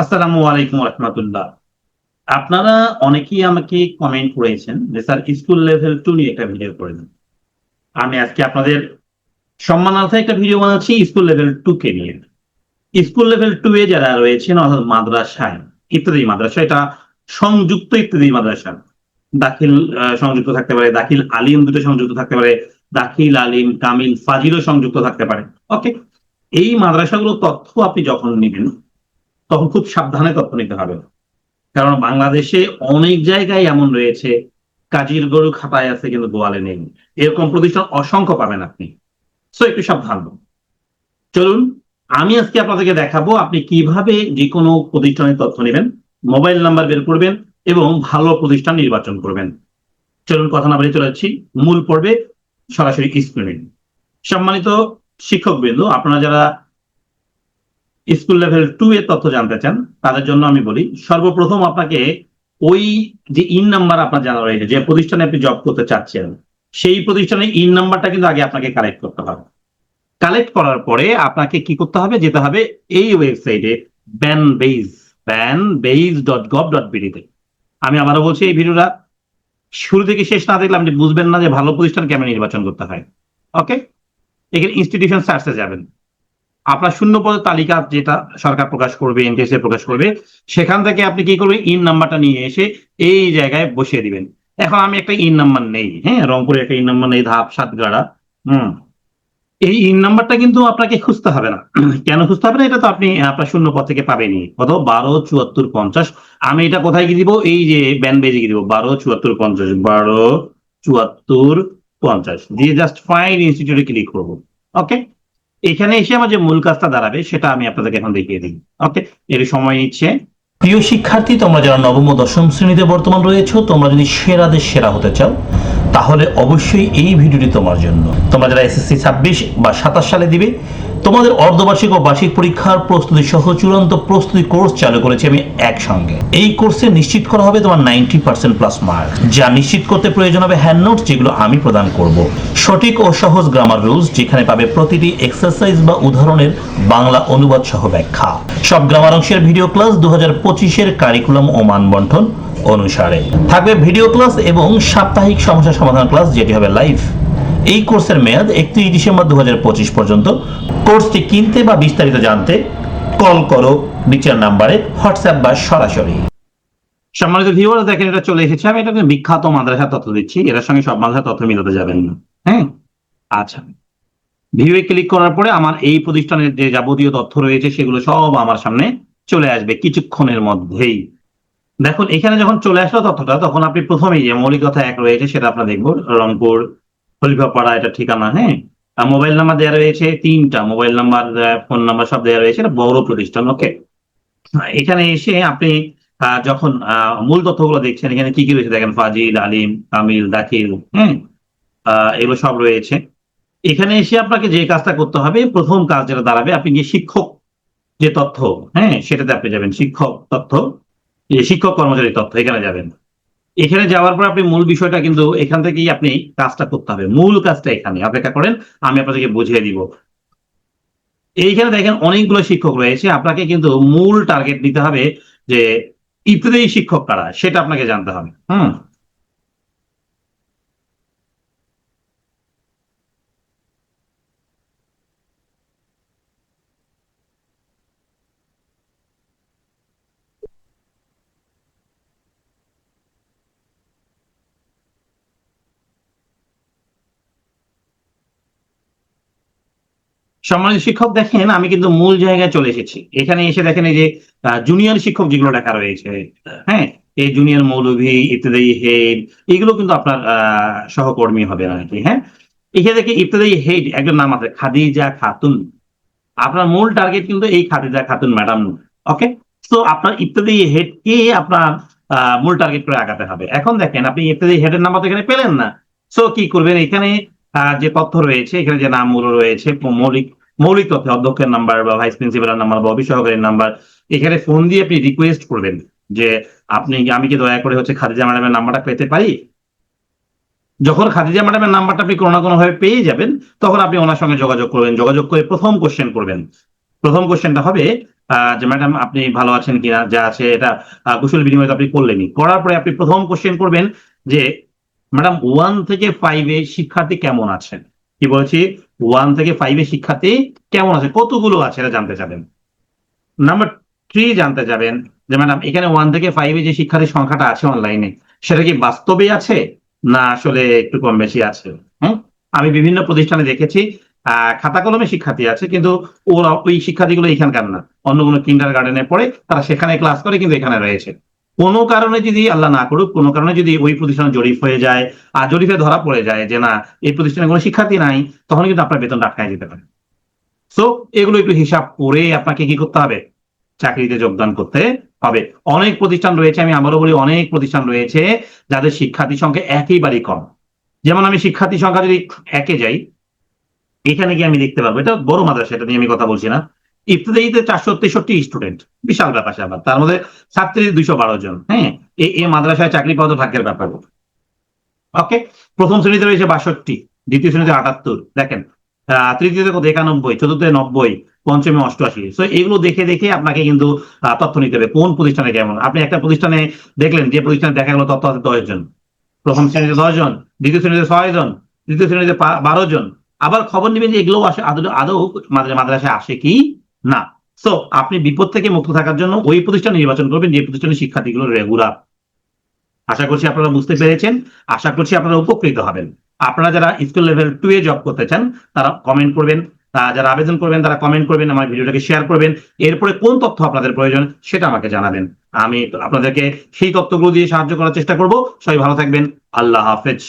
আসসালামু আলাইকুম রহমতুল্লাহ। আপনারা অনেকেই আমাকে কমেন্ট করেছেন যে, স্যার স্কুল লেভেল টু নিয়ে একটা ভিডিও করে দেন। আমি আজকে আপনাদের সম্মানার্থে একটা ভিডিও বানাচ্ছি স্কুল লেভেল টু কে নিয়ে। স্কুল লেভেল টু এ যারা রয়েছেন, অর্থাৎ মাদ্রাসায়, ইত্যাদি মাদ্রাসা, এটা সংযুক্ত ইত্যাদি মাদ্রাসা। দাখিল সংযুক্ত থাকতে পারে, দাখিল আলিম দুটো সংযুক্ত থাকতে পারে, দাখিল আলিম কামিল ফাজিলও সংযুক্ত থাকতে পারে। ওকে এই মাদ্রাসাগুলোর তথ্য আপনি যখন নেবেন তখন খুব সাবধানে তথ্য নিতে হবে। কারণ বাংলাদেশে অনেক জায়গায় এমন রয়েছে, কাজীর গরু খাতায় আছে কিন্তু গোয়ালে নেই। এরকম প্রতিষ্ঠান অসংখ্য পাবেন আপনি। সো একটু সাবধান। চলুন, আমি আজকে আপনাদেরকে দেখাবো আপনি কীভাবে যে কোনো প্রতিষ্ঠানের তথ্য নেবেন, মোবাইল নাম্বার বের করবেন এবং ভালো প্রতিষ্ঠান নির্বাচন করবেন। চলুন, কথা না বাড়িয়ে চলে যাচ্ছি। মূল পর্বে সরাসরি স্ক্রিনে সম্মানিত শিক্ষকবৃন্দ, আপনারা যারা স্কুল লেভেল টু এর তথ্য জানতে চান, তাদের জন্য আমি বলি, সর্বপ্রথম আপনাকে ওই যে ইন নাম্বার আপনার জানা রয়েছে, যে প্রতিষ্ঠানে আপনি জব করতে চাচ্ছেন, সেই প্রতিষ্ঠানের ইন নাম্বারটা কিন্তু আগে আপনাকে কালেক্ট করতে হবে। কালেক্ট করার পরে আপনাকে কি করতে হবে? যেতে হবে এই ওয়েবসাইটে banbeis banbeis dot gov dot বিডিতে আমি আবারও বলছি এই ভিডিওটা শুরু থেকে শেষ না দেখলে আপনি বুঝবেন না যে ভালো প্রতিষ্ঠান কেমন নির্বাচন করতে হয়। ওকে এখানে ইনস্টিটিউশন সার্চে যাবেন। আপনার শূন্য পদের তালিকা যেটা সরকার প্রকাশ করবে এনটিএসএ প্রকাশ করবে, সেখান থেকে আপনি কি করবেন? ইন নাম্বারটা নিয়ে এসে এই জায়গায় বসিয়ে দিবেন। এখন আমি একটা ইন নাম্বার নেই হ্যাঁ? রংপুরে একটা ইন নাম্বার নেই, ধাপ, সাতগাড়া, হুম? এই ইন নাম্বারটা কিন্তু আপনাকে খুঁজতে হবে না। কেন খুঁজতে হবে না? এটা তো আপনি আপনার শূন্য পদ থেকে পাবেনই। কত? বারো, চুয়াত্তর, পঞ্চাশ। আমি এটা কোথায় গিয়ে দিব? এই যে ব্যান বেজে গিয়ে দিব? বারো, চুয়াত্তর, পঞ্চাশ। বারো, চুয়াত্তর, পঞ্চাশ। দিয়ে জাস্ট ফাইন ইনস্টিটিউটে ক্লিক করব। ওকে এখানে এসে আমার যে মূল কাজটা দাঁড়াবে, সেটা আমি আপনাদেরকে এখন দেখিয়ে দিই। ওকে এর সময় নিচ্ছে। প্রিয় শিক্ষার্থী, তোমরা যারা নবম ও দশম শ্রেণীতে বর্তমান রয়েছো, তোমরা যদি সেরাদের সেরা হতে চাও তাহলে অবশ্যই এই ভিডিওটি তোমার জন্য। তোমরা যারা এসএসসি ছাব্বিশ বা সাতাশ সালে দিবে, তোমাদের অর্ধবার্ষিক ও বার্ষিক পরীক্ষার প্রস্তুতি সহ চূড়ান্ত প্রস্তুতি কোর্স চালু করেছি আমি একসঙ্গে। এই কোর্সে নিশ্চিত করা হবে তোমার নাইনটি পার্সেন্ট প্লাস মার্ক। যা নিশ্চিত করতে প্রয়োজন হবে হ্যান্ড নোটস যেগুলো আমি প্রদান করব। সঠিক ও সহজ গ্রামার রুলস যেখানে পাবে প্রতিটি এক্সারসাইজ বা উদাহরণের বাংলা অনুবাদ সহ ব্যাখ্যা। সব গ্রামার অংশের ভিডিও ক্লাস দু হাজার পঁচিশের কারিকুলাম ও মানবন্ঠন অনুসারে। থাকবে ভিডিও ক্লাস এবং সাপ্তাহিক সমস্যা সমাধান ক্লাস যেটি হবে লাইভ এই কোর্সের মেয়াদ একত্রিশ ডিসেম্বর দু পর্যন্ত। কোর্সটি কিনতে বা বিস্তারিত জানতে কল করো নিচের নাম্বারে হোয়াটসঅ্যাপ বা সরাসরি। সম্মানিত ভিউয়ার দেখেন এটা চলে এসেছে। আমি এটাকে বিখ্যাত মাদ্রাসা তথ্য দিচ্ছি। এটার সঙ্গে সব মাদ্রাসা তথ্য মিলাতে যাবেন না। হ্যাঁ? আচ্ছা। ভিউয়ে ক্লিক করার পরে আমার এই প্রতিষ্ঠানের যে যাবতীয় তথ্য রয়েছে, সেগুলো সব আমার সামনে চলে আসবে কিছুক্ষণের মধ্যেই। দেখুন, এখানে যখন চলে আসলো তথ্যটা, তখন আপনি প্রথমেই যে মৌলিক কথা এক রয়েছে, সেটা আপনার দেখব। রংপুর খলিফাপাড়া এটা ঠিকানা হ্যাঁ? আর মোবাইল নাম্বার দেওয়া রয়েছে তিনটা। মোবাইল নাম্বার ফোন নাম্বার সব দেওয়া রয়েছে, এটা বড় প্রতিষ্ঠান, ওকে? এখানে এসে আপনি যখন মূল তথ্যগুলো দেখছেন, এখানে কি কি রয়েছে দেখেন? ফাজিল, আলিম কামিল দাখিল হ্যাঁ? এগুলো সব রয়েছে। এখানে এসে আপনাকে যে কাজটা করতে হবে, প্রথম কাজ যেটা দাঁড়াবে, আপনি গিয়ে শিক্ষক যে তথ্য হ্যাঁ সেটাতে আপনি যাবেন, শিক্ষক তথ্য যে শিক্ষক কর্মচারী তথ্য, এখানে যাবেন। এখানে যাওয়ার পর আপনি মূল বিষয়টা কিন্তু এখান থেকেই আপনি কাজটা করতে হবে। মূল কাজটা এখানে, অপেক্ষা করেন, আমি আপনাদেরকে বুঝিয়ে দিব। এইখানে দেখেন অনেকগুলো শিক্ষক রয়েছে, আপনাকে কিন্তু মূল টার্গেট নিতে হবে যে ইত্যাদি শিক্ষক কারা, সেটা আপনাকে জানতে হবে। হুম? সম্মানিত শিক্ষক, দেখেন আমি কিন্তু মূল জায়গায় চলে এসেছি। এখানে এসে দেখেন এই যে জুনিয়র শিক্ষক যেগুলো লেখা রয়েছে হ্যাঁ? এই জুনিয়র মৌলভী ইত্যাদি হেড, এগুলো কিন্তু আপনার সহকর্মী হবে আর কি হ্যাঁ? এখানে দেখে ইত্যাদি হেড, একজন নাম আছে খাদিজা খাতুন। আপনার মূল টার্গেট কিন্তু এই খাদিজা খাতুন ম্যাডাম ওকে তো আপনার ইত্যাদি হেড কে আপনার মূল টার্গেট করে আগাতে হবে। এখন দেখেন, আপনি ইত্যাদি হেডের তো এখানে পেলেন না। সো কি করবেন? এখানে যে তথ্য রয়েছে, এখানে যে নামগুলো রয়েছে, মৌলিক মৌলিক তথ্য, অধ্যক্ষের নাম্বার বা ভাইস প্রিন্সিপালের নাম্বার বা অফিস সহকারীর নাম্বার, এখানে ফোন দিয়ে আপনি রিকোয়েস্ট করবেন যে আপনি, আমি কি দয়া করে হচ্ছে খাদিজা ম্যাডামের নাম্বারটা পেতে পারি? যখন খাদিজা ম্যাডামের নাম্বারটা আপনি কোনো না কোনো ভাবে পেয়ে যাবেন, তখন আপনি ওনার সঙ্গে যোগাযোগ করবেন, যোগাযোগ করে প্রথম কোশ্চেন করবেন। প্রথম কোশ্চেনটা হবে যে ম্যাডাম আপনি ভালো আছেন কিনা, যা আছে এটা কুশল বিনিময় আপনি করলেনই। করার পরে আপনি প্রথম কোশ্চেন করবেন যে, ম্যাডাম ওয়ান থেকে ফাইভে শিক্ষার্থী কেমন আছেন? কি বলছি? ওয়ান থেকে ফাইভে শিক্ষার্থী কেমন আছে? কতগুলো আছে এটা জানতে চাবেন? নাম্বার থ্রি জানতে যাবেন যে ম্যাডাম এখানে ওয়ান থেকে ফাইভে যে শিক্ষার্থীর সংখ্যাটা আছে অনলাইনে সেটা কি বাস্তবে আছে না আসলে একটু কম বেশি আছে? আমি বিভিন্ন প্রতিষ্ঠানে দেখেছি খাতা কলমে শিক্ষার্থী আছে, কিন্তু ওরা ওই শিক্ষার্থীগুলো এখানকার না। অন্য কোনো কিন্ডার গার্ডেনে পড়ে, তারা সেখানে ক্লাস করে, কিন্তু এখানে রয়েছে। কোনো কারণে যদি আল্লাহ না করুক, কোনো কারণে যদি ওই প্রতিষ্ঠানে জরিপ হয়ে যায় আর জরিপে ধরা পড়ে যায় যে না, এই প্রতিষ্ঠানে কোনো শিক্ষার্থী নাই, তখন কিন্তু আপনার বেতন আটকায় যেতে পারে। সো এগুলো একটু হিসাব করে আপনাকে কি করতে হবে? চাকরিতে যোগদান করতে হবে। অনেক প্রতিষ্ঠান রয়েছে, আমি আবারও বলি, অনেক প্রতিষ্ঠান রয়েছে যাদের শিক্ষার্থী সংখ্যা একেবারেই কম। যেমন আমি শিক্ষার্থী সংখ্যা যদি একে যাই, এখানে গিয়ে আমি দেখতে পারব, এটা বড় মাদ্রাসা, এটা নিয়ে আমি কথা বলছি না। ইফতেদাইতে চারশো তেষট্টি স্টুডেন্ট বিশাল ব্যাপার স্যাপার তার মধ্যে ছাত্রী দুইশো বারো জন হ্যাঁ? এই মাদ্রাসায় চাকরি পাওয়া তো ভাগ্যের ব্যাপার। ওকে প্রথম শ্রেণীতে রয়েছে বাষট্টি, দ্বিতীয় শ্রেণীতে আটাত্তর। দেখেন তৃতীয়তে কত? একানব্বই, চতুর্থে নব্বই, পঞ্চমে অষ্টআশি। তো এগুলো দেখে দেখে আপনাকে কিন্তু তথ্য নিতে হবে, কোন প্রতিষ্ঠানে কেমন। আপনি একটা প্রতিষ্ঠানে দেখলেন, যে প্রতিষ্ঠানে দেখা গেল তথ্য আছে দশ জন। প্রথম শ্রেণীতে দশ জন, দ্বিতীয় শ্রেণীতে ছয় জন, তৃতীয় শ্রেণীতে বারো জন। আবার খবর নেবেন যে এগুলো আসে, আদৌ আদৌ মাদ্রাসায় আসে কি? না। সো আপনি বিপদ থেকে মুক্ত থাকার জন্য ওই প্রতিষ্ঠান নির্বাচন করবেন, যে প্রতিষ্ঠানের শিক্ষার্থীগুলো রেগুলার আশা করছি আপনারা বুঝতে পেরেছেন। আশা করছি আপনারা উপকৃত হবেন। আপনারা যারা স্কুল লেভেল টু এ জব করতে চান, তারা কমেন্ট করবেন। যারা আবেদন করবেন, তারা কমেন্ট করবেন, আমার ভিডিওটাকে শেয়ার করবেন। এরপরে কোন তথ্য আপনাদের প্রয়োজন সেটা আমাকে জানাবেন। আমি আপনাদেরকে সেই তথ্যগুলো দিয়ে সাহায্য করার চেষ্টা করব। সবাই ভালো থাকবেন। আল্লাহ হাফেজ।